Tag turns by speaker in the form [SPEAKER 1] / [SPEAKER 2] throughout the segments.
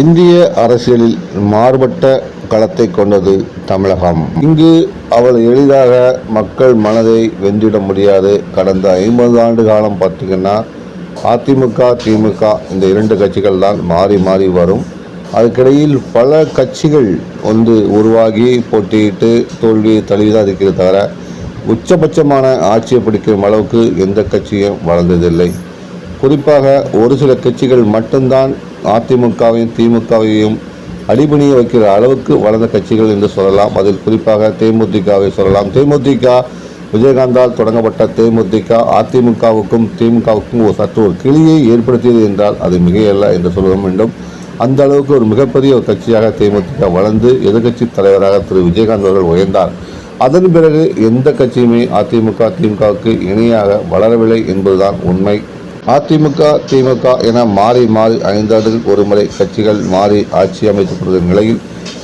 [SPEAKER 1] இந்திய அரசியலில் மாறுபட்ட களத்தை கொண்டது தமிழகம். இங்கு அவள் எளிதாக மக்கள் மனதை வென்றிட முடியாது. கடந்த ஐம்பது ஆண்டு காலம் பார்த்திங்கன்னா அதிமுக திமுக இந்த இரண்டு கட்சிகள் தான் மாறி மாறி வரும். அதுக்கிடையில் பல கட்சிகள் வந்து உருவாகி போட்டியிட்டு தோல்வியை தழுவிதான் இருக்கிறது தவிர உச்சபட்சமான ஆட்சியை பிடிக்கும் அளவுக்கு எந்த கட்சியும் வளர்ந்ததில்லை. குறிப்பாக ஒரு சில கட்சிகள் மட்டும்தான் அதிமுகவையும் திமுகவையும் அடிபணிய வைக்கிற அளவுக்கு வளர்ந்த கட்சிகள் என்று சொல்லலாம். அதில் குறிப்பாக தேமுதிகவை சொல்லலாம். தேமுதிக விஜயகாந்தால் தொடங்கப்பட்ட தேமுதிக அதிமுகவுக்கும் திமுகவுக்கும் ஒரு சற்று ஒரு கிளியை ஏற்படுத்தியது என்றால் அது மிகையல்ல என்று சொல்ல வேண்டும். அந்த அளவுக்கு ஒரு மிகப்பெரிய ஒரு கட்சியாக தேமுதிக வளர்ந்து எதிர்க்கட்சி தலைவராக திரு விஜயகாந்த் அவர்கள் உயர்ந்தார். அதன் பிறகு எந்த கட்சியுமே அதிமுக திமுகவுக்கு இணையாக வளரவில்லை என்பதுதான் உண்மை. அதிமுக திமுக என மாறி மாறி ஐந்தாண்டுகள் ஒருமுறை கட்சிகள் மாறி ஆட்சி அமைக்கப்பட்ட நிலையில்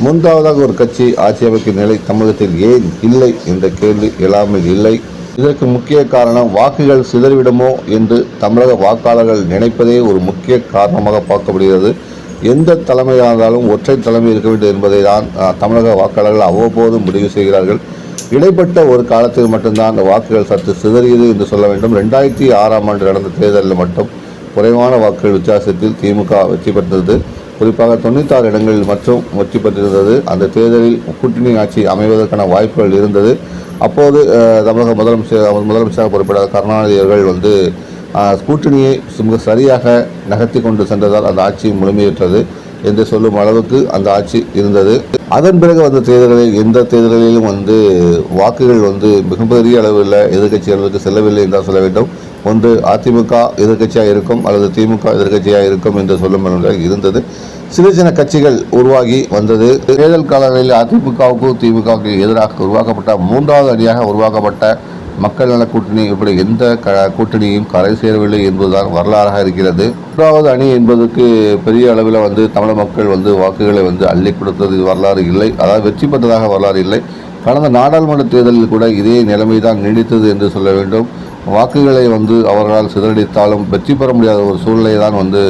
[SPEAKER 1] மூன்றாவதாக ஒரு கட்சி ஆட்சி அமைக்கும் நிலை தமிழகத்தில் ஏன் இல்லை என்ற கேள்வி எழாமல் இல்லை. இதற்கு முக்கிய காரணம் வாக்குகள் சிதறிவிடுமோ என்று தமிழக வாக்காளர்கள் நினைப்பதே ஒரு முக்கிய காரணமாக பார்க்கப்படுகிறது. எந்த தலைமையாக இருந்தாலும் ஒற்றை தலைமை இருக்க வேண்டும் என்பதை தான் தமிழக வாக்காளர்கள் அவ்வப்போது முடிவு செய்கிறார்கள். இடைப்பட்ட ஒரு காலத்தில் மட்டும்தான் அந்த வாக்குகள் சற்று சிதறியது என்று சொல்ல வேண்டும். ரெண்டாயிரத்தி ஆறாம் ஆண்டு நடந்த தேர்தலில் மட்டும் குறைவான வாக்குகள் வித்தியாசத்தில் திமுக வெற்றி பெற்றது. குறிப்பாக தொண்ணூத்தாறு இடங்களில் மட்டும் வெற்றி பெற்றிருந்தது. அந்த தேர்தலில் கூட்டணி ஆட்சி அமைவதற்கான வாய்ப்புகள் இருந்தது. அப்போது தமிழக முதலமைச்சர் முதலமைச்சராக பொறுப்பிடாத கருணாநிதி அவர்கள் வந்து கூட்டணியை மிக சரியாக நகர்த்தி கொண்டு சென்றதால் அந்த ஆட்சி முழுமையற்றது. என்று சொல்லும் அளவுக்கு அந்த ஆட்சி இருந்தது. அதன் பிறகு வந்த தேர்தலில் எந்த தேர்தலிலும் வந்து வாக்குகள் வந்து மிகப்பெரிய அளவில் எதிர்க்கட்சிகளுக்கு செல்லவில்லை என்றால் சொல்ல வேண்டும். ஒன்று அதிமுக எதிர்க்கட்சியாக இருக்கும் அல்லது திமுக எதிர்க்கட்சியாக இருக்கும் என்று சொல்லும் அளவில் இருந்தது. சிறு சின்ன கட்சிகள் உருவாகி வந்தது. தேர்தல் காலங்களில் அதிமுகவுக்கும் திமுகவுக்கு எதிராக உருவாக்கப்பட்ட மூன்றாவது அணியாக உருவாக்கப்பட்ட மக்கள் நல கூட்டணி இப்படி எந்த க கூட்டணியும் கரை சேரவில்லை என்பதுதான் வரலாறாக இருக்கிறது. மூன்றாவது அணி என்பதற்கு பெரிய அளவில் வந்து தமிழக மக்கள் வந்து வாக்குகளை வந்து அள்ளி கொடுத்தது வரலாறு இல்லை. அதாவது வெற்றி பெற்றதாக வரலாறு இல்லை. கடந்த நாடாளுமன்ற தேர்தலில் கூட இதே நிலைமை தான் நீடித்தது என்று சொல்ல வேண்டும். வாக்குகளை வந்து அவர்களால் சிதறடித்தாலும் வெற்றி பெற முடியாத ஒரு சூழ்நிலை தான் வந்து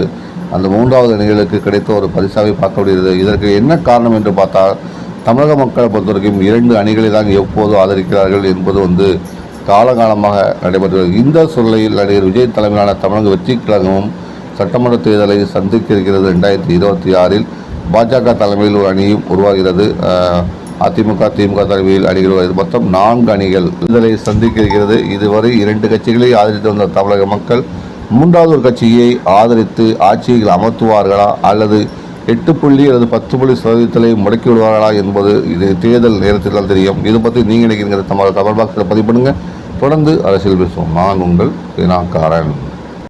[SPEAKER 1] அந்த மூன்றாவது அணிகளுக்கு கிடைத்த ஒரு பரிசாவை பார்க்க முடிகிறது. இதற்கு என்ன காரணம் என்று பார்த்தால் தமிழக மக்களை பொறுத்தவரைக்கும் இரண்டு அணிகளை தான் எப்போது ஆதரிக்கிறார்கள் என்பது வந்து காலகாலமாக நடைபெற்றது. இந்த சூழ்நிலையில் நடிகர் விஜய் தலைமையிலான தமிழக வெற்றி கழகமும் சட்டமன்ற தேர்தலை சந்திக்க இருக்கிறது ரெண்டாயிரத்தி இருபத்தி ஆறில் பாஜக தலைமையில் ஒரு அணியும் உருவாகிறது. அதிமுக திமுக தலைமையில் அணிகள் மொத்தம் நான்கு அணிகள் தேர்தலை சந்திக்க இருக்கிறது இதுவரை இரண்டு கட்சிகளை ஆதரித்து வந்த தமிழக மக்கள் மூன்றாவது ஒரு கட்சியை ஆதரித்து ஆட்சியில் அமர்த்துவார்களா அல்லது எட்டு புள்ளி அல்லது பத்து புள்ளி சதவீதத்திலே முடக்கி விடுவார்களா என்பது இது தேர்தல் நேரத்தில் தான் தெரியும். இதை பற்றி நீங்கள் நினைக்கிறீங்க தமிழ் கமெண்ட் பாக்ஸில் பதிவு பண்ணுங்கள் தொடர்ந்து அரசியல் பேசுவோம். நான் உங்கள் வினாக்காரன்.